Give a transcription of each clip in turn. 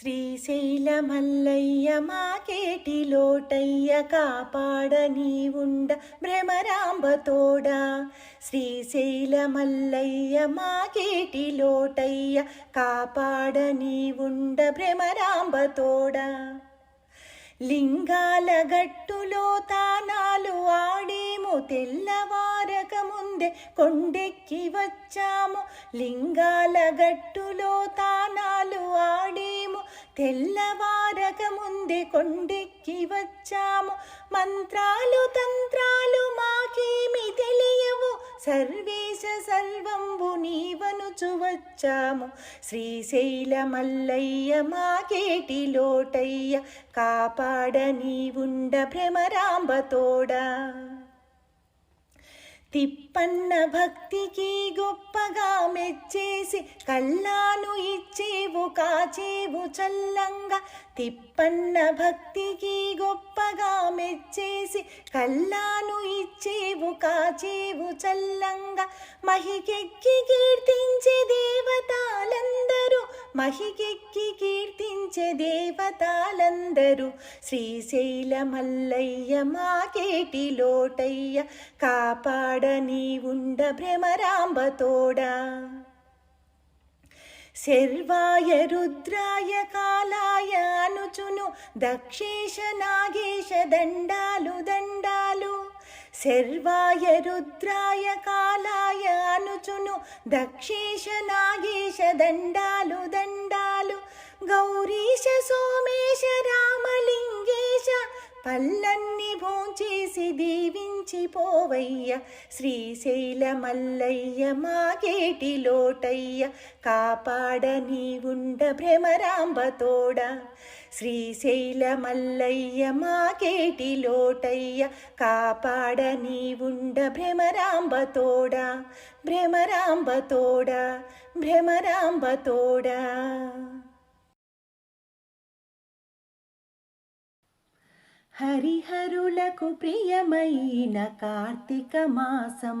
శ్రీశైలమల్లయ్య మాకేటి లోటయ్య కాపాడ నీవుండ భ్రమరాంబతోడా శ్రీశైలమల్లయ్య మాకేటి లోటయ్య కాపాడ నీవుండ భ్రమరాంబతోడా లింగాల గట్టులో తానాలు ఆడేము తెల్లవారక ముందే కొండెక్కి వచ్చాము. లింగాల గట్టులో తానాలు ఆడేము తెల్లవారక ముందే కొండెక్కి వచ్చాము. మంత్రాలు తంత్రాలు మాకేమి తెలియవు. సర్వేశ సర్వంబు నీవనుచు వచ్చాము. శ్రీశైలమల్లయ్య మాకేటి లోటయ్య. కాపాడ నీవుండ భ్రమరాంబతోడా తిప్పన్న భక్తికి గొప్పగా మెచ్చేసి కల్లాను ఇచ్చేవు కాచేవు చల్లంగా. తిప్పన్న భక్తికి గొప్పగా మెచ్చేసి కల్లాను ఇచ్చేవు కాచేవు చల్లంగా. మహికెక్కి కీర్తించే దేవతలందరూ మహికెక్కి కీర్తించే దేవతాలందరూ శ్రీశైలమల్లయ్య మాకేటి లోటయ్య కాపాడ నీవుండ భ్రమరాంబతోడా. శర్వాయ రుద్రాయ కాలాయ అనుచును దక్షేశ నాగేశ దండాలు దండాలు. శర్వాయ రుద్రాయ కాలాయ అనుచును దక్షేశ నాగేశ దండాలు దండాలు. గౌరీశ సోమేశ రామలింగేశ పల్లన్ని భోంచేసి దీవించి పోవయ్య. శ్రీశైలమల్లయ్య మాగేటి లోటయ్య. కాపాడ నీవుండ భ్రమరాంబతోడా శ్రీశైలమల్లయ్య మాకేటి లోటయ్య కాపాడ నీవుండ భ్రమరాంబతోడా భ్రమరాంబతోడా భ్రమరాంబతోడా హరిహరులకు ప్రియమైన కార్తీక మాసం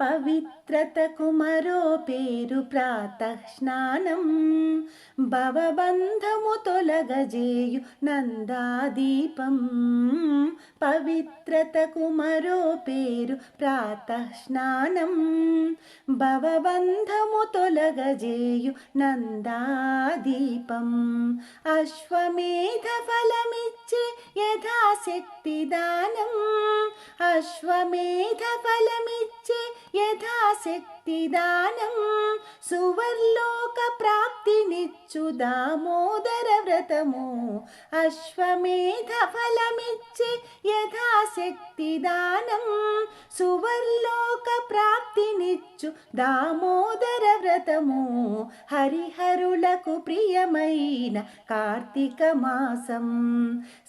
పవిత్రతకు మరో పేరు ప్రాతః స్నానం భవబంధము తొలగజేయు నందాదీపం. పవిత్రతకు మరో పేరు ప్రాతః స్నానం భవబంధము తొలగజేయు నందాదీపం. అశ్వమేధ ఫలమిచ్చే యథాశక్తి దానం అశ్వమేధ ఫలమిచ్చే యథాశక్తి దానం సువర్లోక ప్రాప్తినిచ్చు దామోదర వ్రతము. అశ్వమేధ ఫలమిచ్చి యథాశక్తి దానం సువర్లోక ప్రాప్తినిచ్చు దామోదర వ్రతము. హరిహరులకు ప్రియమైన కార్తీక మాసం.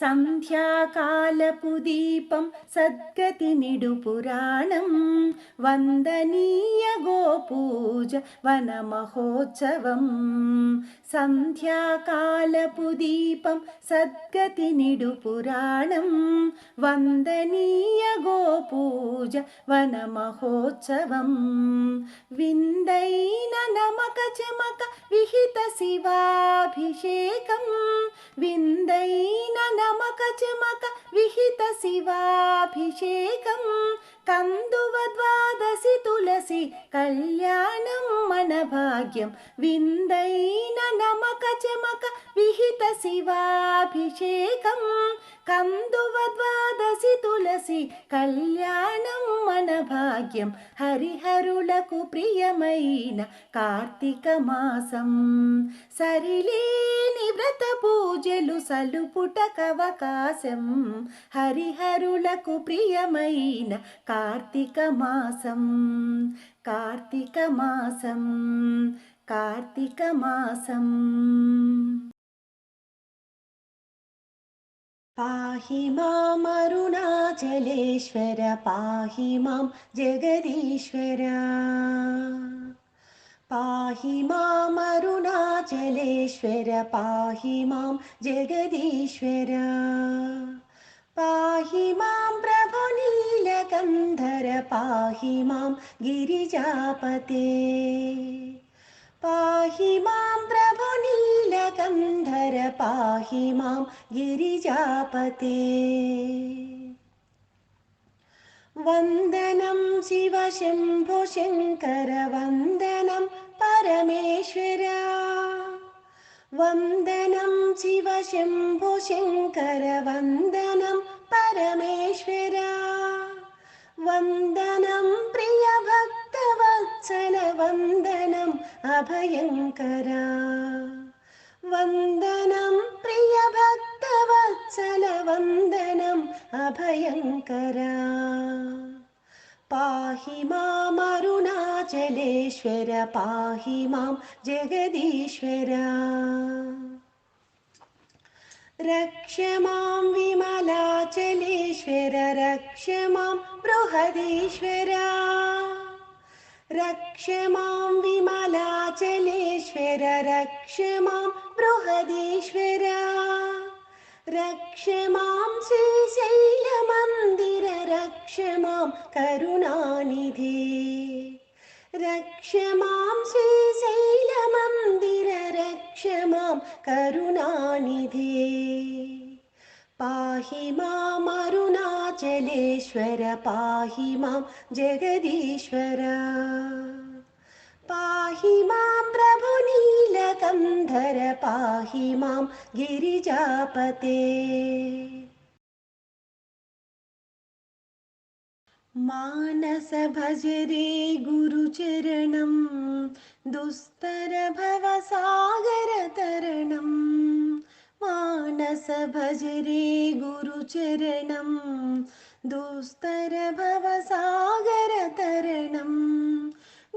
సంధ్యాకాలపు దీపం సద్గతి నిడు పురాణం వందనీయ గోపూజ వన మహోత్సవం. సంధ్యాకాలపు దీపం సద్గతి నిడు పురాణం వందనీయ గోపూజ వన మహోత్సవం. విందైన నమక చమక విహిత శివాభిషేకం విందైన నమ నమక చమక విహిత శివాభిషేకం. కందువ ద్వాదశి తులసి కళ్యాణం మన భాగ్యం విందైన నమక చమక విహిత శివాభిషేకం. కందువ ద్వాదశి తులసి కళ్యాణం మన భాగ్యం హరిహరులకు ప్రియమైన కార్తీక మాసం. సరిలేని వ్రత పూజలు సలుపుటకవకాశం హరిహరులకు ప్రియమైన కార్తీక మాసం. కార్తీక మాసం కార్తీక మాసం. പാഹി മാം അരുണാചലേശ്വര പാഹി മാം ജഗദീശ്വര പാഹി മാം അരുണാചലേശ്വര പാഹി മാം ജഗദീശ്വര പാഹി മാം പ്രഭു നീലകന്ധര പാഹി മാം ഗിരിജാപതേ പാഹി മാം പ്രഭു നീല पाहि मां गिरिजापते। शिव शंभो शङ्कर वन्दनं परमेश्वर। वन्दनं शिव शिम्भो शङ्कर वन्दनं परमेश्वरा। वन्दनं प्रियभक्तवत्सलवन्दनं अभयङ्करा। वन्दनं प्रियभक्तवत्सलवन्दनम् अभयङ्करा। पाहि मा अरुणाचलेश्वर पाहि मां जगदीश्वर। रक्ष मां विमलाचलेश्वर रक्ष मां बृहदीश्वरा। रक्ष मां विमलाचलेश्वर रक्ष मां बृहदीश्वर। रक्ष मां श्रीशैलमन्दिर रक्ष मां करुणानिधि। रक्ष मां श्रीशैलमन्दिर रक्ष मां करुणानिधि। पाहि मारुणाचलेश्वर पाहि मां जगदीश्वर। पाहि मां प्रभुनीलकन्धर पाहि मां गिरिजापते। मानस भजरे गुरुचरणं दुस्तर भव मानस जरे गुरुचरणं भवं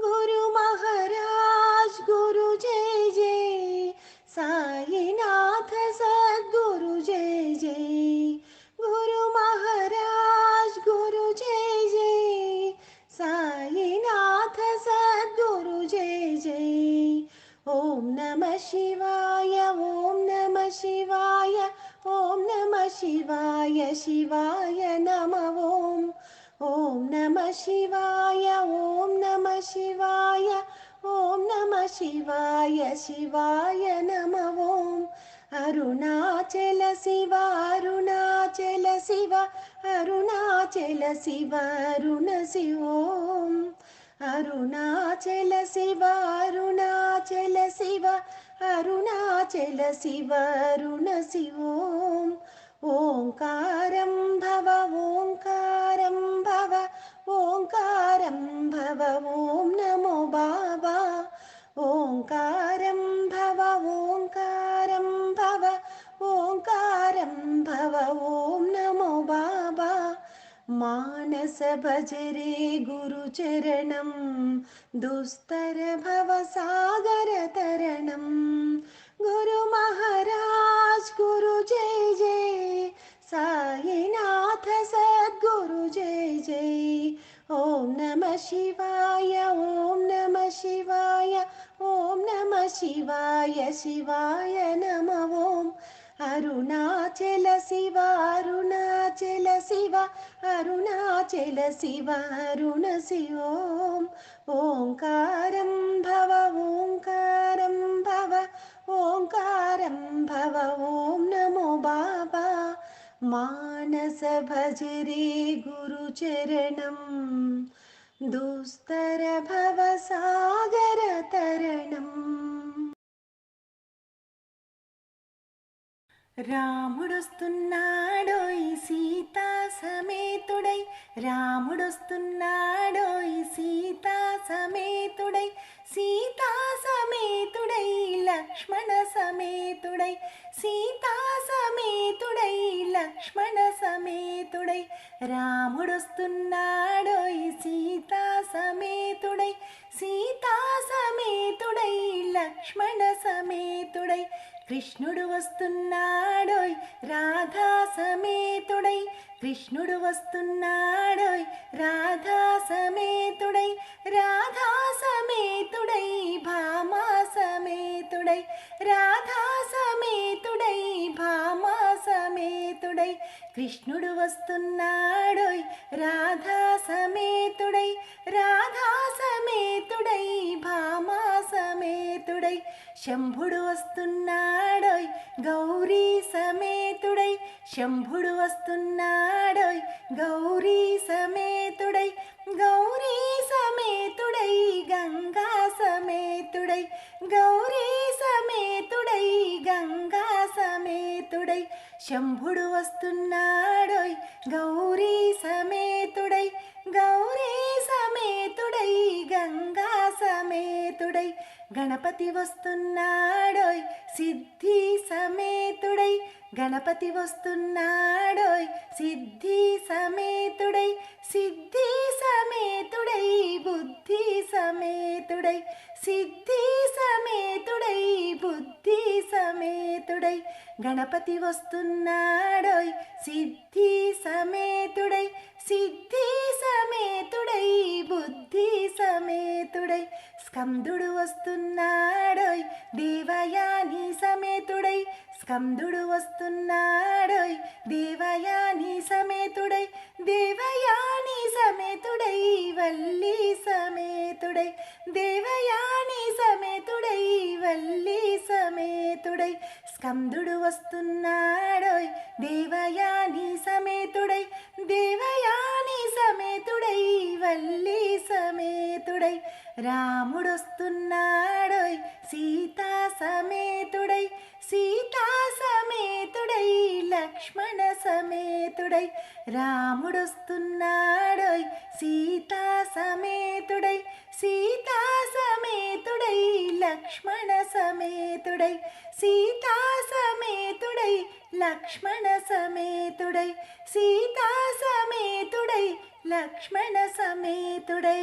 गुरु महाराज गुरु जय जय। साईनाथ सद्गुरु जय जय। गुरु महाराज गुरु जय जय। साईनाथ सद्गुरु जय जय। ॐ नमः शिवा శివాయ శివాయ నమ ఓం. ఓం నమ శివాయ ఓం నమ శివాయ ఓం నమ శివాయ శివాయ నమ ఓం. అరుణాచల శివ అరుణాచల శివ అరుణాచల శివ అరుణ శివోం అరుణాచల శివ అరుణాచల శివ అరుణాచల శివ అరుణ శివోం ओङ्कारं भव ओङ्कारं भव ओङ्कारं भव ॐ नमो बाबा। ओङ्कारं भव ओङ्कारं भव ओङ्कारं भव ॐ नमो बाबा। मानस भजरे गुरुचरणं दुस्तर भव सागरतरणम् गुरु महाराज गुरु जय जय। साईनाथ सद्गुरु जय जय। ॐ नमः शिवाय ॐ नमः शिवाय ॐ नमः शिवाय शिवाय नम। ॐ अरुणाचल शिव अरुणाचल शिव अरुणाचल शिव अरुण शिव। ओम् ओङ्कारं भवा ओकारं भव। భవ ఓంకారం భవ ఓం నమో బాబా మానస భజరే గురుచరణం దుస్తర భవ సాగర తరణం రాముడొస్తున్నాడోయ్ సీతా సమేతుడై రాముడొస్తున్నాడోయ్ సీతా సమేతుడై రాముడొస్తున్నాడోయ్ సీతా సమేతుడై సీతా సమేతుడై లక్ష్మణ సమేతుడై. కృష్ణుడు వస్తున్నాడోయ్ రాధా సమేతుడై కృష్ణుడు వస్తున్నాడోయ్ రాధా సమేతుడై. రాధా సమేతుడై భామా సమేతుడై రాధా కృష్ణుడు వస్తున్నాడోయ్ రాధా సమేతుడై రాధా సమేతుడై భామా సమేతుడై శంభుడు వస్తున్నాడోయ్ గౌరీ సమేతుడై శంభుడు వస్తున్నాడోయ్ గౌరీ సమేతుడై గౌరీ సమేతుడై గంగా సమేతుడై గౌరీ సమేతుడై గంగా సమేతుడై శంభుడు వస్తున్నాడోయ్ గౌరీ సమేతుడై గౌరీ సమేతుడై గంగా సమేతుడై. గణపతి వస్తున్నాడోయ్ సిద్ధి సమేతుడై. గణపతి వస్తున్నాడోయ్ సిద్ధి సమేతుడై. సిద్ధి సమేతుడై బుద్ధి సమేతుడై. సిద్ధి సమేతుడై బుద్ధి సమేతుడై. గణపతి వస్తున్నాడోయ్ సిద్ధి సమేతుడై. సిద్ధి సమేతుడై బుద్ధి సమేతుడై. స్కందుడు వస్తున్నాడోయ్ దేవయాని సమేతుడై. స్కందుడు వస్తున్నాడోయ్ దేవయాని సమేతుడై. దేవయాని సమేతుడై వల్లి సమేతుడై. దేవయాని సమేతుడై వల్లి సమేతుడై. స్కందుడు వస్తున్నాడోయ్ దేవయాని సమేతుడై. దేవయాని సమేతుడై వల్లి సమేతుడై. రాముడొస్తున్నాడోయ్ సీతా సమేతుడై సీతా సమేతుడై లక్ష్మణ సమేతుడై రాముడొస్తున్నాడోయ్ సీతా సమేతుడై సీతా సమేతుడై లక్ష్మణ సమేతుడై సీతా సమేతుడై లక్ష్మణ సమేతుడై సీతా సమేతుడై లక్ష్మణ సమేతుడై.